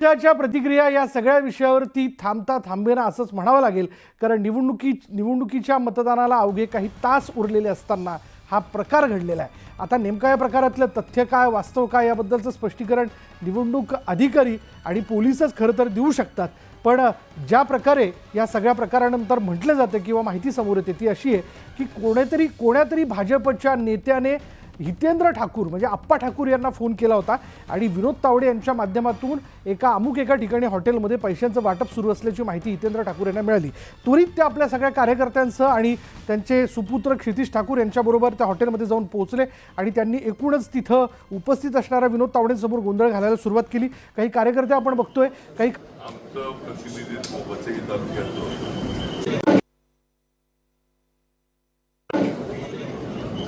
त्याच्या प्रतिक्रिया या सगळ्या विषयावरती थांबता थांबेना असंच म्हणावं लागेल. कारण निवडणुकी निवडणुकीच्या मतदानाला अवघे काही तास उरलेले असताना हा प्रकार घडलेला आहे. आता नेमका या प्रकारातलं तथ्य काय वास्तव काय याबद्दलचं स्पष्टीकरण निवडणूक अधिकारी आणि पोलीसच खरं तर देऊ शकतात. पण ज्या प्रकारे या सगळ्या प्रकारानंतर म्हटलं जातं किंवा माहिती समोर येते ती अशी आहे की कोणीतरी कोण्यातरी भाजपच्या नेत्याने हितेंद्र ठाकूर म्हणजे आप्पा ठाकूर यांना फोन केला होता. आणि विनोद तावडे यांच्या माध्यमातून एका अमुक एका ठिकाणी हॉटेलमध्ये पैशांचं वाटप सुरू असल्याची माहिती हितेंद्र ठाकूर यांना मिळाली. त्वरित ते आपल्या सगळ्या कार्यकर्त्यांसह आणि त्यांचे सुपुत्र क्षितिश ठाकूर यांच्याबरोबर त्या हॉटेलमध्ये जाऊन पोहोचले आणि त्यांनी एकूणच तिथं उपस्थित असणाऱ्या विनोद तावडेंसमोर गोंधळ घालायला सुरुवात केली. काही कार्यकर्ते आपण बघतोय काही आमचं प्रतिनिधित्व वसई तालुक्याचं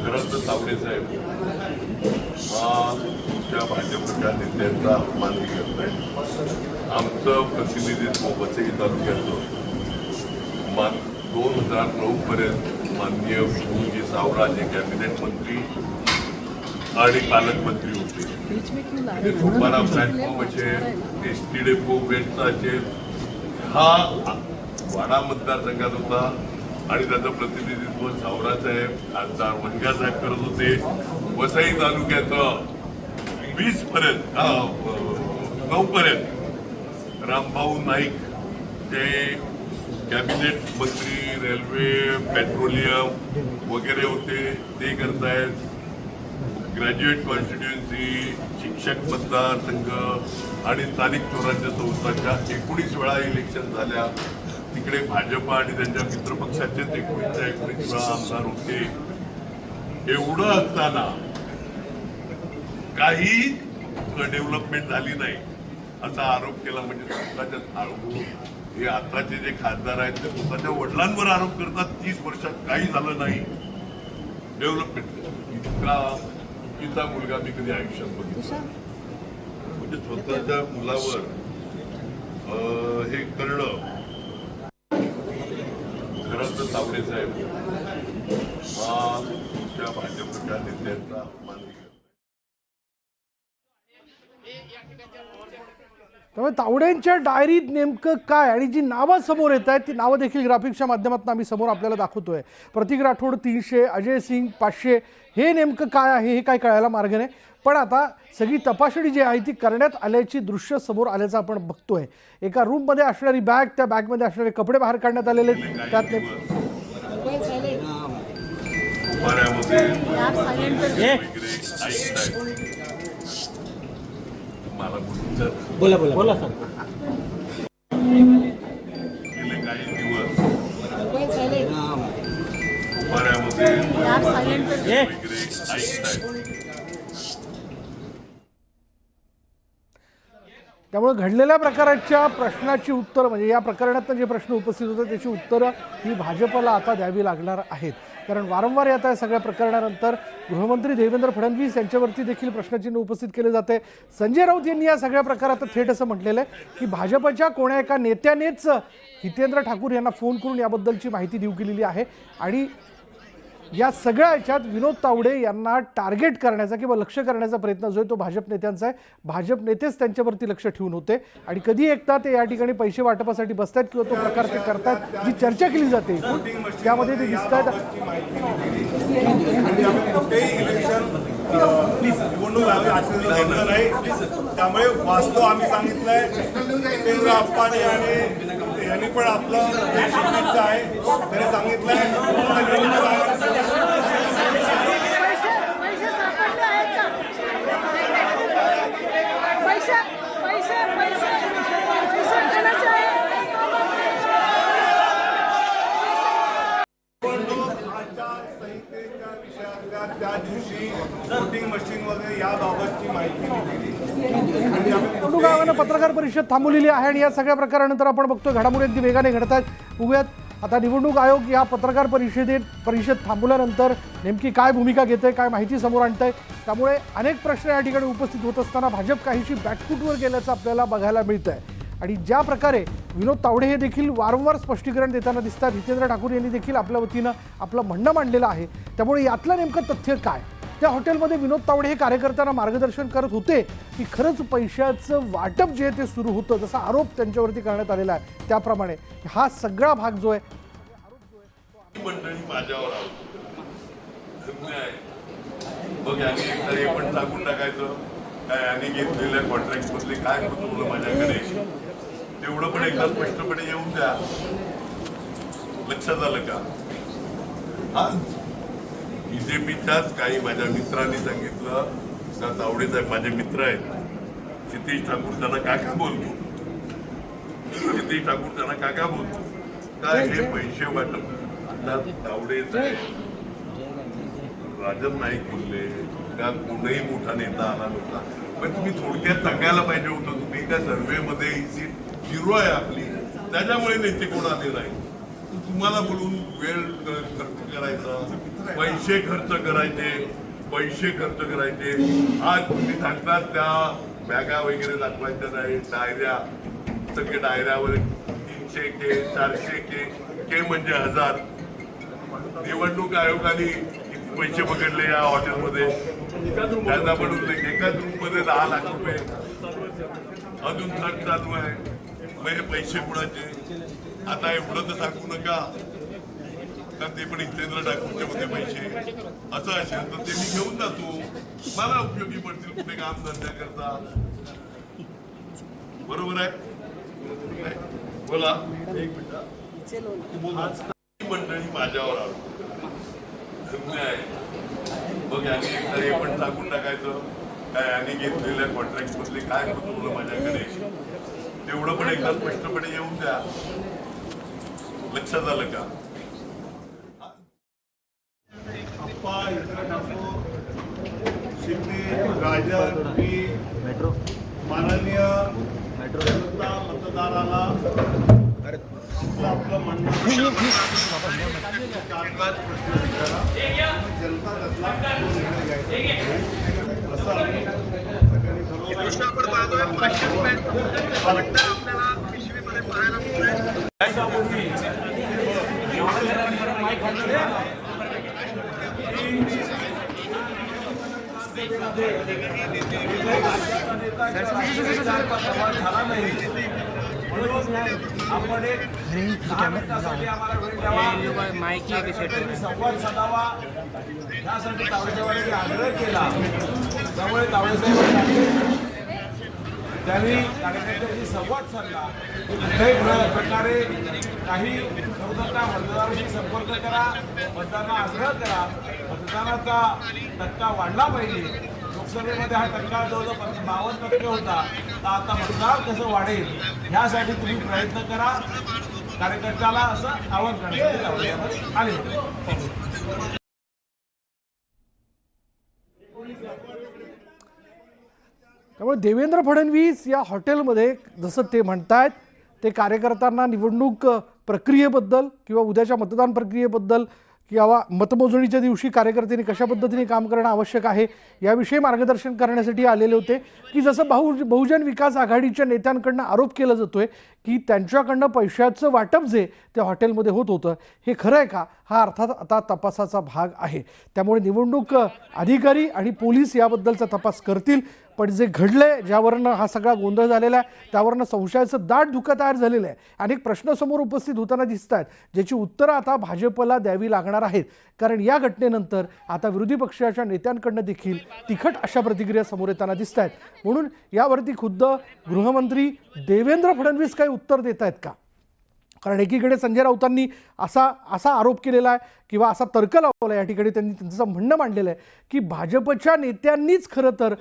खरं तर तावडे साहेब. हा तुमच्या भाजपच्या नेत्यांचा अपमान करत आहे आमचं प्रतिनिधित्व वसई तालुक्याचं मान दोन हजार नऊ पर्यंत माननीय विष्णूजी सावरा जे कॅबिनेट मंत्री आणि पालकमंत्री होते. ते तुकारा प्लॅटफॉर्मचे म्हणजे एस टी डेपो बेटचाचे हा वाडा मतदारसंघात होता आणि त्याचं प्रतिनिधित्व सावरासाहेब खासदार वनगा साहेब करत होते. वसई तालुक्याचं वीस पर्यंत नऊ पर्यंत. रामभाऊ नाईक ते कॅबिनेट मंत्री रेल्वे पेट्रोलियम वगैरे होते ते करतायत. ग्रॅज्युएट कॉन्स्टिट्युएन्सी शिक्षक मतदारसंघ आणि स्थानिक स्वराज्य संस्थांच्या एकोणीस वेळा इलेक्शन झाल्या. तिकडे भाजप आणि त्यांच्या मित्रपक्षाचेच एकोणीसच्या एकोणीस वेळा आमदार होते एवढं असताना काही डेव्हलपमेंट झाली नाही. असा आरोप केला म्हणजे स्वतःच्याच आरोप हे आताचे जे खासदार आहेत ते स्वतःच्या वडिलांवर आरोप करतात. तीस वर्षात काही झालं नाही. डेव्हलपमेंट इतका चुकीचा मुलगा मी कधी आयुष्यात बघितला म्हणजे स्वतःच्या मुलावर हे करणं खरं तर तावडे साहेब हा तुमच्या भाजपच्या नेत्यांचा अपमान करत आहे. त्यामुळे तावड्यांच्या डायरीत नेमकं काय आणि जी नावं समोर येत आहेत ती नावं देखील ग्राफिक्सच्या माध्यमातून आम्ही समोर आपल्याला दाखवतोय. प्रतीक राठोड तीनशे अजय सिंग पाचशे हे नेमकं काय आहे हे काय कळायला मार्ग नाही. पण आता सगळी तपासणी जी आहे ती करण्यात आल्याची दृश्य समोर आल्याचं आपण बघतोय. एका रूममध्ये असणारी बॅग त्या बॅगमध्ये असणारे कपडे बाहेर काढण्यात आलेले आहेत. त्यात नेम- मला बोलून बोला बोला बोला. सर गेले काही दिवस उभाऱ्यामध्ये वगैरे ऐकत आहेत. त्यामुळे घडलेल्या प्रकाराच्या प्रश्नाची उत्तरं म्हणजे या प्रकरणातनं जे प्रश्न उपस्थित होते त्याची उत्तरं ही भाजपला आता द्यावी लागणार आहेत. कारण वारंवार येत आहे सगळ्या प्रकरणानंतर गृहमंत्री देवेंद्र फडणवीस यांच्यावरती देखील प्रश्नचिन्ह उपस्थित केले जाते. संजय राऊत यांनी या सगळ्या प्रकारात थेट असं म्हटलेलं आहे की भाजपच्या कोण्या एका नेत्यानेच हितेंद्र ठाकूर यांना फोन करून याबद्दलची माहिती देऊ केलेली आहे. आणि या सगळ्या याच्यात विनोद तावडे यांना टार्गेट करण्याचा किंवा लक्ष करण्याचा प्रयत्न जो आहे तो भाजप नेत्यांचा आहे. भाजप नेतेच त्यांच्यावरती लक्ष ठेवून होते. आणि कधी एकदा ते या ठिकाणी पैसे वाटपासाठी बसतात किंवा तो प्रकार ते करतात जी चर्चा केली जाते त्यामध्ये ते दिसत आहेत निवडणूक आम्ही घेतलं नाही. त्यामुळे वास्तव आम्ही सांगितलंय. आप्पाने आणि यांनी पण आपलं जे आहे. त्याने सांगितलंय त्या दिवशी वोटिंग मशीन वगैरे याबाबतची माहिती दिली. आणि आयोगानं पत्रकार परिषद थांबवलेली आहे आणि या सगळ्या प्रकारानंतर आपण बघतोय घडामोडी अगदी वेगाने घडत आहेत. बघूयात आता निवडणूक आयोग या पत्रकार परिषदेत परिषद थांबवल्यानंतर नेमकी काय भूमिका घेते काय माहिती समोर आणत आहे त्यामुळे अनेक प्रश्न या ठिकाणी उपस्थित होत असताना भाजप काहीशी बॅकफूटवर गेल्याचं आपल्याला बघायला मिळतं आहे आणि ज्या प्रकारे विनोद तावडे हे देखील वारंवार स्पष्टीकरण देताना दिसतात हितेंद्र ठाकूर यांनी देखील आपल्या वतीनं आपलं म्हणणं मांडलेलं आहे. त्यामुळे यातलं नेमकं तथ्य काय? त्या हॉटेलमध्ये विनोद तावडे हे कार्यकर्त्यांना मार्गदर्शन करत होते की खरंच पैशाचं वाटप जे आहे ते सुरू होतं जसा आरोप त्यांच्यावरती करण्यात आलेला आहे. त्याप्रमाणे हा सगळा भाग जो आहे मंडळी माझ्यावर मग यांनी हे पण टाकायचं. काय यांनी घेतलेल्या कॉन्ट्रॅक्ट मधले काय माझ्याकडे? तेवढं पण एकदा स्पष्टपणे येऊन द्या. लक्षात आलं का? आज बीजेपीच्याच काही माझ्या मित्रांनी सांगितलं. का तावडे साहेब माझे मित्र आहेत. क्षितिश ठाकूर त्यांना काका बोलतो. क्षितिश ठाकूर त्यांना काका बोलतो. काय हे पैसे वाटप? आता साहेब राजन नाईक बोलले का कोणही मोठा नेता आला नव्हता. पण तुम्ही थोडक्यात सांगायला पाहिजे होतं तुम्ही त्या सर्वे मध्ये ही सीट झिरो आहे आपली. त्याच्यामुळे नेते कोण आले नाही तुम्हाला बोलून वेळ खर्च करायचा. पैसे खर्च करायचे पैसे खर्च करायचे. आज तुम्ही सांगतात त्या बॅगा वगैरे दाखवायच्या नाही डायऱ्या सगळे डायऱ्यावर तीनशे के चारशे के के म्हणजे हजार. निवडणूक आयोगाने किती पैसे पकडले या हॉटेलमध्ये? त्यांना म्हणून एकाच रूममध्ये दहा लाख रुपये. अजून खर्च चालू आहे. मग हे पैसे कुणाचे? आता एवढं तर सांगू नका. का ते पण हितेंद्र ठाकूरचे होते पैसे असं असेल तर ते मी घेऊन जातो. मला उपयोगी पडतील कुठे काम धंद्या करता. बरोबर आहे? बोला. एक मिनिट ही. मंडळी माझ्यावर आली. आहे. मग यांनी एकदा हे पण टाकून टाकायचं. काय यांनी घेतलेल्या कॉन्ट्रॅक्ट मधले काय होतं माझ्याकडे? तेवढं पण एकदा स्पष्टपणे येऊन द्या. लक्षात आलं का अप्पा इतर ठाकूर राजन मी माननीय जनता मतदाराला आपलं आपलं म्हणणं कामकाज प्रश्न विचारा. जनता त्यातला तो निर्णय घ्यायचा. असं आम्ही सगळ्यांनी माहिती आहे की संवाद साधावा यासाठी तावडेसाहेबांनी आग्रह केला त्यामुळे तावडेसाहेबांनी त्यांनी कार्यकर्त्यांशी संवाद साधला कुठल्याही प्रकारे काही नवदत्ता मतदारांशी संपर्क करा मतदारांना आग्रह करा मतदानाचा टक्का वाढला पाहिजे लोकसभेमध्ये हा टक्का जवळजवळ बावन्न टक्के होता. तर आता मतदार कसं वाढेल ह्यासाठी तुम्ही प्रयत्न करा. कार्यकर्त्याला असं आवाहन करण्यासाठी आले. होते त्यामुळे देवेंद्र फडणवीस या हॉटेलमध्ये जसं ते म्हणतायत ते कार्यकर्त्यांना निवडणूक प्रक्रियेबद्दल किंवा उद्याच्या मतदान प्रक्रियेबद्दल किंवा मतमोजणीच्या दिवशी कार्यकर्त्यांनी कशा पद्धतीने काम करणं आवश्यक आहे याविषयी मार्गदर्शन करण्यासाठी आलेले होते. की जसं बहु बहुजन विकास आघाडीच्या नेत्यांकडनं आरोप केला जातोय की त्यांच्याकडनं पैशाचं वाटप जे त्या हॉटेलमध्ये होत होतं हे खरं आहे का? हा अर्थात आता तपासाचा भाग आहे. त्यामुळे निवडणूक अधिकारी आणि पोलीस याबद्दलचा तपास करतील. पण जे घडलं आहे ज्यावरनं हा सगळा गोंधळ झालेला आहे त्यावरनं संशयाचं दाट धुकं तयार झालेलं आहे. अनेक प्रश्न समोर उपस्थित होताना दिसत आहेत ज्याची उत्तरं आता भाजपला द्यावी लागणार आहेत. कारण या घटनेनंतर आता विरोधी पक्षाच्या नेत्यांकडनं देखील तिखट अशा प्रतिक्रिया समोर येताना दिसत आहेत. म्हणून यावरती खुद्द गृहमंत्री देवेंद्र फडणवीस काही उत्तर देत आहेत का? कारण एकीकडे संजय राऊतांनी असा असा आरोप केलेला आहे किंवा असा तर्क लावला या ठिकाणी त्यांनी त्यांचं म्हणणं मांडलेलं आहे की भाजपच्या नेत्यांनीच खरं तर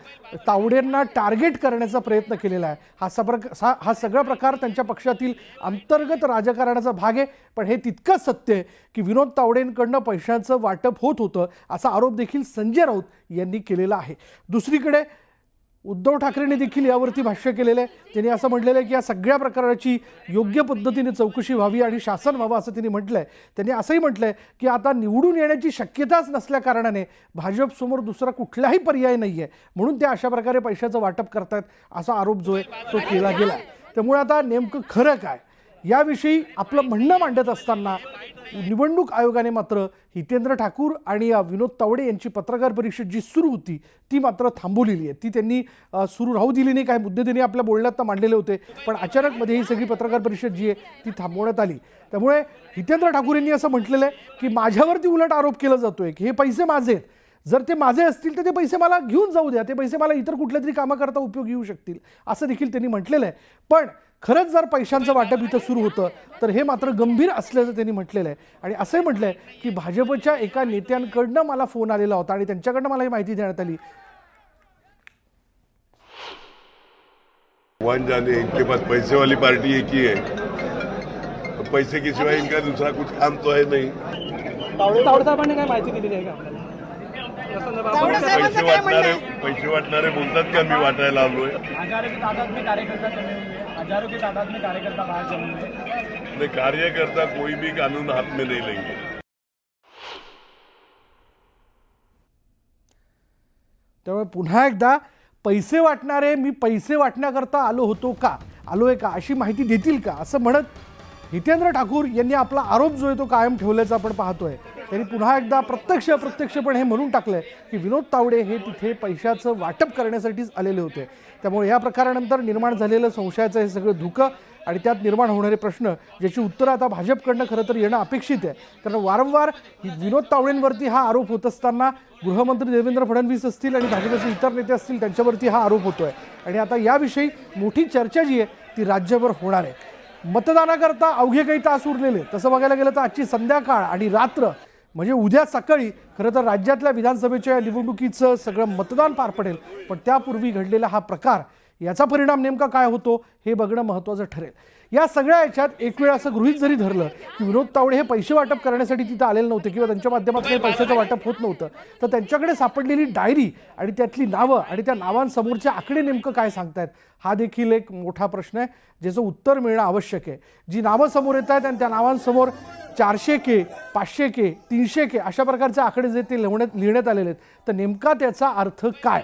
तावडेंना टार्गेट करण्याचा प्रयत्न केलेला आहे. हा सप्र हा हा सगळा प्रकार त्यांच्या पक्षातील अंतर्गत राजकारणाचा भाग आहे. पण हे तितकंच सत्य आहे की विनोद तावडेंकडनं पैशांचं वाटप होत होतं असा आरोप देखील संजय राऊत यांनी केलेला आहे. दुसरीकडे उद्धव ठाकरेंनी देखील यावरती भाष्य केलेलं आहे. त्यांनी असं म्हटलेलं आहे की या सगळ्या प्रकाराची योग्य पद्धतीने चौकशी व्हावी आणि शासन व्हावं असं त्यांनी म्हटलं आहे त्यांनी असंही म्हटलं आहे की आता निवडून येण्याची शक्यताच नसल्या कारणाने भाजपसमोर दुसरा कुठलाही पर्याय नाही आहे म्हणून ते अशा प्रकारे पैशाचं वाटप करतायत असा आरोप जो आहे तो केला गेला आहे त्यामुळे आता नेमकं खरं काय? याविषयी आपलं म्हणणं मांडत असताना निवडणूक आयोगाने मात्र हितेंद्र ठाकूर आणि विनोद तावडे यांची पत्रकार परिषद जी सुरू होती ती मात्र थांबवलेली आहे. ती त्यांनी सुरू राहू दिली नाही काही मुद्दे त्यांनी आपल्या बोलण्यात तर मांडलेले होते पण अचानकमध्ये ही सगळी पत्रकार परिषद जी आहे ती थांबवण्यात आली. त्यामुळे हितेंद्र ठाकूर यांनी असं म्हटलेलं आहे की माझ्यावरती उलट आरोप केला जातोय की हे पैसे माझे आहेत. जर ते माझे असतील तर ते पैसे मला घेऊन जाऊ द्या. ते पैसे मला इतर कुठल्या तरी कामाकरता उपयोग येऊ शकतील असं देखील त्यांनी म्हटलेलं आहे. पण खरंच जर पैशांचं वाटप इथं सुरू होतं तर हे मात्र गंभीर असल्याचं त्यांनी म्हटलेलं आहे. आणि असंही म्हटलं आहे की भाजपच्या एका नेत्यांकडनं मला फोन आलेला होता आणि त्यांच्याकडनं मला ही माहिती देण्यात आली. जाने इनके पास पैसे वाली पार्टी एक ही है पैसे के सिवाय इनका दूसरा कुछ काम तो है नहीं. तावडे तावडे साहेबांनी काय माहिती दिलेली आहे का तावडे पैसे वाटणारे आहे? पैसे वाटणारे बोलतात का मी वाटायला आलोय. कार्यकर्ता हैं हजारों की तादाद में कार्यकर्ता बाहर हैं। कार्यकर्ता कोई भी कानून हाथ में नहीं लेंगे। त्यामुळे पुन्हा एकदा पैसे वाटणारे मी पैसे वाटण्याकरता आलो होतो का? आलो आहे का? अशी माहिती देतील का? असं म्हणत हितेंद्र ठाकूर यांनी आपला आरोप जो आहे तो कायम ठेवल्याचा आपण पाहतोय. त्यांनी पुन्हा एकदा प्रत्यक्ष अप्रत्यक्षपणे हे म्हणून टाकलंय की विनोद तावडे हे तिथे पैशाचं वाटप करण्यासाठीच आलेले होते. त्यामुळे या प्रकारानंतर निर्माण झालेलं संशयाचं हे सगळं धुकं आणि त्यात निर्माण होणारे प्रश्न ज्याची उत्तरं आता भाजपकडनं खरं तर येणं अपेक्षित आहे. कारण वारंवार विनोद तावडेंवरती हा आरोप होत असताना गृहमंत्री देवेंद्र फडणवीस असतील आणि भाजपचे इतर नेते असतील त्यांच्यावरती हा आरोप होतो आहे आणि आता याविषयी मोठी चर्चा जी आहे ती राज्यभर होणार आहे. मतदानाकरता अवघे काही तास उरलेले. तसं बघायला गेलं तर आजची संध्याकाळ आणि रात्र म्हणजे उद्या सकाळी खरं तर राज्यातल्या विधानसभेच्या निवडणुकीचं सगळं मतदान पार पडेल पण त्यापूर्वी घडलेला हा प्रकार याचा परिणाम नेमका काय होतो हे बघणं महत्त्वाचं ठरेल. या सगळ्या याच्यात एक वेळ असं गृहित जरी धरलं की विनोद तावडे हे पैसे वाटप करण्यासाठी तिथं आलेले नव्हते किंवा त्यांच्या माध्यमातून काही पैशाचं वाटप होत नव्हतं तर त्यांच्याकडे सापडलेली डायरी आणि त्यातली नावं आणि त्या नावांसमोरचे आकडे नेमकं काय सांगतायत हा देखील एक मोठा प्रश्न आहे ज्याचं उत्तर मिळणं आवश्यक आहे. जी नावं समोर येत आहेत आणि त्या नावांसमोर चारशे के पाचशे के तीनशे के अशा प्रकारचे आकडे जे ते लिहण्यात लिहिण्यात आलेले आहेत. तर नेमका त्याचा अर्थ काय?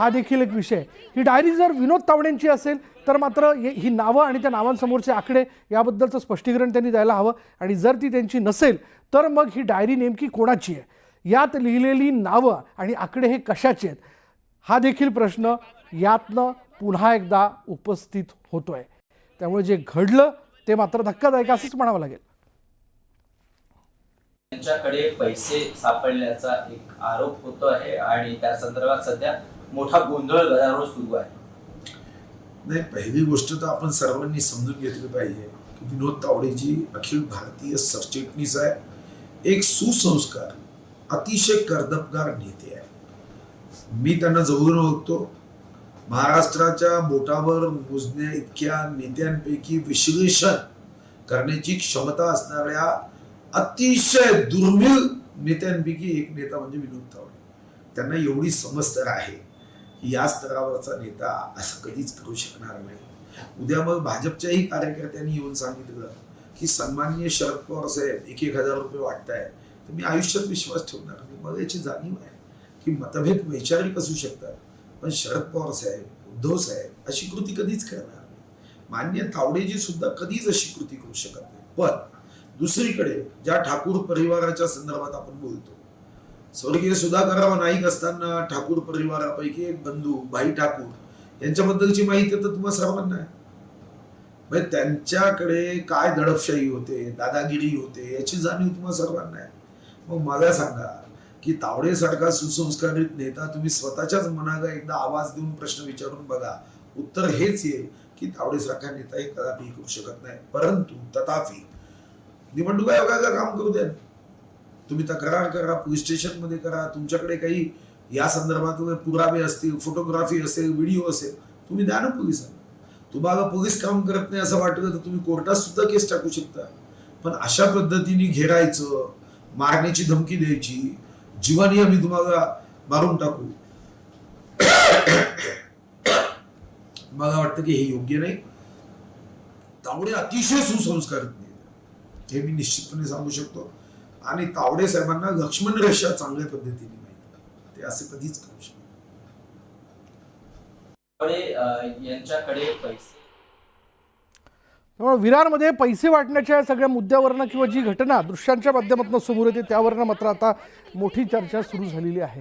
हा देखील एक विषय ही डायरी जर विनोद तावडेंची असेल तर मात्र ही नावं आणि त्या नावांसमोरचे आकडे याबद्दलचं स्पष्टीकरण त्यांनी द्यायला हवं. आणि जर ती त्यांची नसेल तर मग ही डायरी नेमकी कोणाची आहे? यात लिहिलेली नावं आणि आकडे हे कशाचे आहेत? हा देखील प्रश्न यातनं पुन्हा एकदा उपस्थित होतोय. त्यामुळे जे घडलं ते मात्र धक्कादायक असंच म्हणावं लागेल. त्यांच्याकडे पैसे सापडल्याचा एक आरोप होतो आहे आणि त्या संदर्भात सध्या मोठा गोंधळ गदारोळ सुरू आहे. नाही पहिली गोष्ट तर आपण सर्वांनी समजून घेतली पाहिजे की विनोद तावडेजी अखिल भारतीय सरचिटणीस आहे. एक सुसंस्कार अतिशय कर्दबगार नेते आहे. मी त्यांना जवळून ओळखतो. महाराष्ट्राच्या बोटावर मोजण्या इतक्या नेत्यांपैकी विश्लेषण करण्याची क्षमता असणाऱ्या अतिशय दुर्मिळ नेत्यांपैकी एक नेता म्हणजे विनोद तावडे. त्यांना एवढी समज तर आहे की या स्तरावरचा नेता असं कधीच करू शकणार नाही. उद्या मग भाजपच्याही कार्यकर्त्यांनी येऊन सांगितलं की सन्मान्य शरद पवार साहेब एक एक हजार रुपये वाटताय तर मी आयुष्यात विश्वास ठेवणार नाही. मला याची जाणीव आहे की मतभेद वैचारिक असू शकतात पण शरद पवार साहेब उद्धव साहेब अशी कृती कधीच करणार नाही. मान्य तावडेजी सुद्धा कधीच अशी कृती करू शकत नाही पण दुसरीकडे ज्या ठाकूर परिवाराच्या संदर्भात आपण बोलतो स्वर्गीय सुधाकरराव नाईक असताना ठाकूर परिवारापैकी एक बंधू भाई ठाकूर यांच्याबद्दलची माहिती तर तुम्हाला सर्वांना आहे. म्हणजे त्यांच्याकडे काय दडपशाही होते दादागिरी होते याची जाणीव तुम्हाला सर्वांना आहे. मग मला सांगा की तावडेसारखा सुसंस्कारित नेता तुम्ही स्वतःच्याच मनाला एकदा आवाज देऊन प्रश्न विचारून बघा. उत्तर हेच येईल की तावडेसारखा नेता हे कदापि करू शकत नाही. परंतु तथापि निवडणूक आयोगाला काम करू द्या. तुम्ही तक्रार करा पोलीस स्टेशनमध्ये करा तुमच्याकडे काही या संदर्भात पुरावे असतील फोटोग्राफी असेल व्हिडिओ असेल तुम्ही द्या ना पोलिसांना. तुम्हाला पोलीस काम करत नाही असं वाटलं तर तुम्ही कोर्टात सुद्धा केस टाकू शकता. पण अशा पद्धतीने घेरायचं मारण्याची धमकी द्यायची जीवानी आम्ही तुम्हाला मारून टाकू. मला वाटतं की हे योग्य नाही. त्यामुळे अतिशय सुसंस्कारित नाही. हे मी निश्चितपणे सांगू शकतो. आणि तावडे साहेबांना लक्ष्मण रेषा चांगल्या पद्धतीने माहिती. ते असं कधीच करू शकत यांच्याकडे पैसे? त्यामुळे विरारमध्ये पैसे वाटण्याच्या या सगळ्या मुद्द्यावरनं किंवा जी घटना दृश्यांच्या माध्यमातून समोर येते त्यावरनं मात्र आता मोठी चर्चा सुरू झालेली आहे.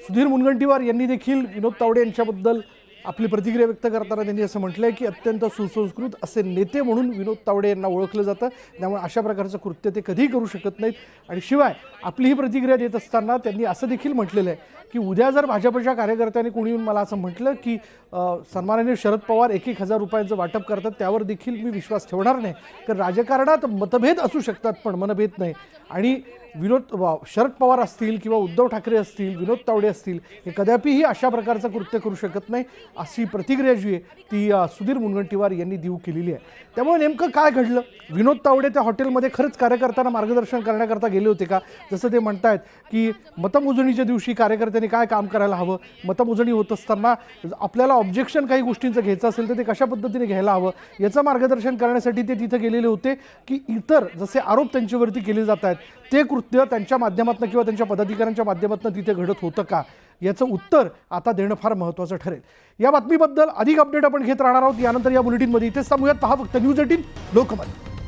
सुधीर मुनगंटीवार यांनी देखील विनोद तावडे यांच्याबद्दल आपली प्रतिक्रिया व्यक्त करताना त्यांनी असं म्हटलं आहे की अत्यंत सुसंस्कृत असे नेते म्हणून विनोद तावडे यांना ओळखलं जातं. त्यामुळे अशा प्रकारचं कृत्य ते कधीही करू शकत नाहीत. आणि शिवाय आपली ही प्रतिक्रिया देत असताना त्यांनी असं देखील म्हटलेलं आहे की उद्या जर भाजपच्या कार्यकर्त्यांनी कोणी येऊन मला असं म्हटलं की अ, सन्माननीय शरद पवार एक एक हजार रुपयांचं वाटप करतात त्यावर देखील मी विश्वास ठेवणार नाही. कारण राजकारणात मतभेद असू शकतात पण मनभेद नाही. आणि विनोद वा- शरद पवार असतील किंवा उद्धव ठाकरे असतील विनोद तावडे असतील हे कदापिही अशा प्रकारचं कृत्य करू शकत नाही अशी प्रतिक्रिया जी आहे ती सुधीर मुनगंटीवार यांनी देऊ केलेली आहे. त्यामुळे नेमकं काय घडलं? विनोद तावडे त्या हॉटेलमध्ये खरंच कार्यकर्त्यांना मार्गदर्शन करण्याकरता गेले होते का? जसं ते म्हणतायत की मतमोजणीच्या दिवशी कार्यकर्त्यांनी काय काम करायला हवं? मतमोजणी होत असताना आपल्याला ऑब्जेक्शन काही गोष्टींचं घ्यायचं असेल तर ते कशा पद्धतीने घ्यायला हवं? याचं मार्गदर्शन करण्यासाठी ते तिथं गेलेले होते की इतर जसे आरोप त्यांच्यावरती केले जात आहेत ते कृ कृत्य त्यांच्या माध्यमातून किंवा त्यांच्या पदाधिकाऱ्यांच्या माध्यमातून तिथे घडत होतं का? याचं उत्तर आता देणं फार महत्त्वाचं ठरेल. या बातमीबद्दल अधिक अपडेट आपण घेत राहणार आहोत. यानंतर या बुलेटिनमध्ये इथेच थांबूयात. पहा फक्त न्यूज एटीन लोकमत.